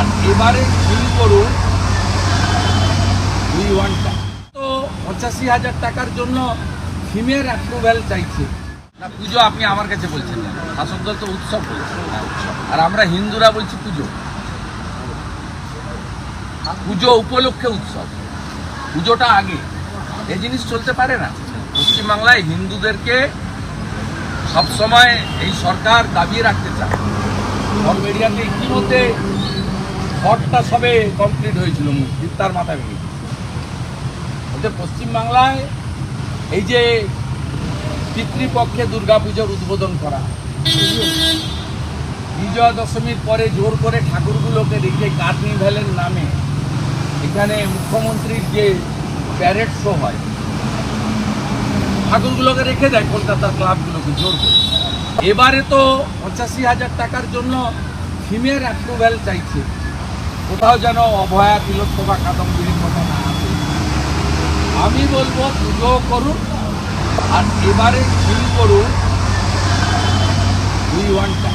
আর এবারে ফিল করুন দুই ওয়ানটা তো পঁচাশি হাজার টাকার জন্য থিমের অ্যাপ্রুভ্যাল চাইছে। না, পুজো আপনি আমার কাছে বলছেন শাসক দল তো উৎসব আর আমরা হিন্দুরা বলছি পুজো। পুজো উপলক্ষে উৎসব। পুজোটা আগে। এই জিনিস চলতে পারে না। পশ্চিমবাংলায় হিন্দুদেরকে সবসময় এই সরকার দাবিয়ে রাখতে চায়। ইতিমধ্যে ঘরটা সবে কমপ্লিট হয়েছিল তার মাথা ভেঙে বলতে পশ্চিমবাংলায় এই যে পিতৃপক্ষে দুর্গাপুজোর উদ্বোধন করা, বিজয়া দশমীর পরে জোর করে ঠাকুরগুলোকে রেখে কার্নিভ্যালের নামে এখানে মুখ্যমন্ত্রীর যে প্যারেড শো হয়, ঠাকুরগুলোকে রেখে দেয় কলকাতার ক্লাবগুলোকে জোর করে। এবারে তো পঁচাশি হাজার টাকার জন্য থিমের অ্যাপ্রুভ্যাল চাইছে। কোথাও যেন অভয়া তিলোত্তমা কাদম্বিনীর কথা না আছে। আমি বলব পুজো করুন, আর এবারে ফিল করুন। উই ওয়ানটা